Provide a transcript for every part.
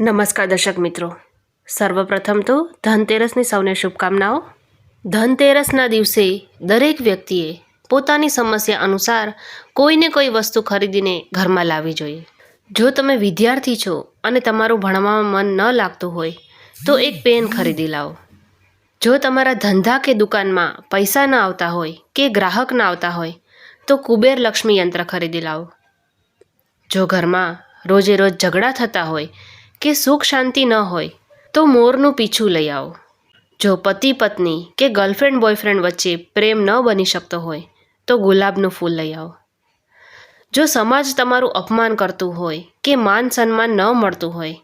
નમસ્કાર દર્શક મિત્રો. સર્વપ્રથમ તો ધનતેરસની સૌને શુભકામનાઓ. ધનતેરસના દિવસે દરેક વ્યક્તિએ પોતાની સમસ્યા અનુસાર કોઈને કોઈ વસ્તુ ખરીદીને ઘરમાં લાવવી જોઈએ. જો તમે વિદ્યાર્થી છો અને તમારું ભણવામાં મન ન લાગતું હોય, તો એક પેન ખરીદી લાવો. જો તમારા ધંધા કે દુકાનમાં પૈસા ન આવતા હોય કે ગ્રાહક ન આવતા હોય, તો કુબેર લક્ષ્મી યંત્ર ખરીદી લાવો. જો ઘરમાં રોજે રોજ ઝઘડા થતા હોય કે સુખ શાંતિ ન હોય, તો મોરનું પીછું લઈ આવો. જો પતિ પત્ની કે ગર્લફ્રેન્ડ બોયફ્રેન્ડ વચ્ચે પ્રેમ ન બની શકતો હોય, તો ગુલાબનું ફૂલ લઈ આવો. જો સમાજ તમારું અપમાન કરતું હોય કે માન સન્માન ન મળતું હોય,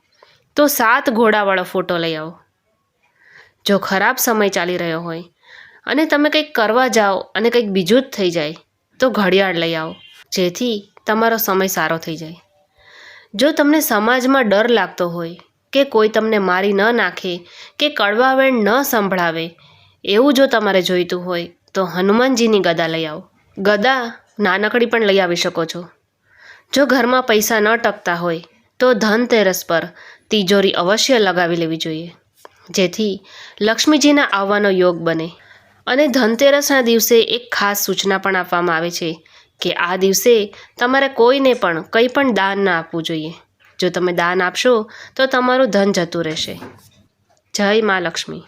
તો સાત ઘોડાવાળો ફોટો લઈ આવો. જો ખરાબ સમય ચાલી રહ્યો હોય અને તમે કંઈક કરવા જાઓ અને કંઈક બીજું જ થઈ જાય, તો ઘડિયાળ લઈ આવો, જેથી તમારો સમય સારો થઈ જાય. જો તમને સમાજમાં ડર લાગતો હોય કે કોઈ તમને મારી ન નાખે, કે કડવાવેણ ન સંભળાવે, એવું જો તમારે જોઈતું હોય, તો હનુમાનજીની ગદા લઈ આવો. ગદા નાનકડી પણ લઈ આવી શકો છો. જો ઘરમાં પૈસા ન ટકતા હોય, તો ધનતેરસ પર તિજોરી અવશ્ય લગાવી લેવી જોઈએ. જેથી લક્ષ્મીજીના આવવાનો યોગ બને. અને ધનતેરસના દિવસે એક ખાસ સૂચના પણ આપવામાં આવે છે. કે આ દિવસે તમારે કોઈને પણ કંઈ પણ દાન ના આપવું જોઈએ. જો તમે દાન આપશો, તો તમારું ધન જતું રહેશે. જય મા લક્ષ્મી.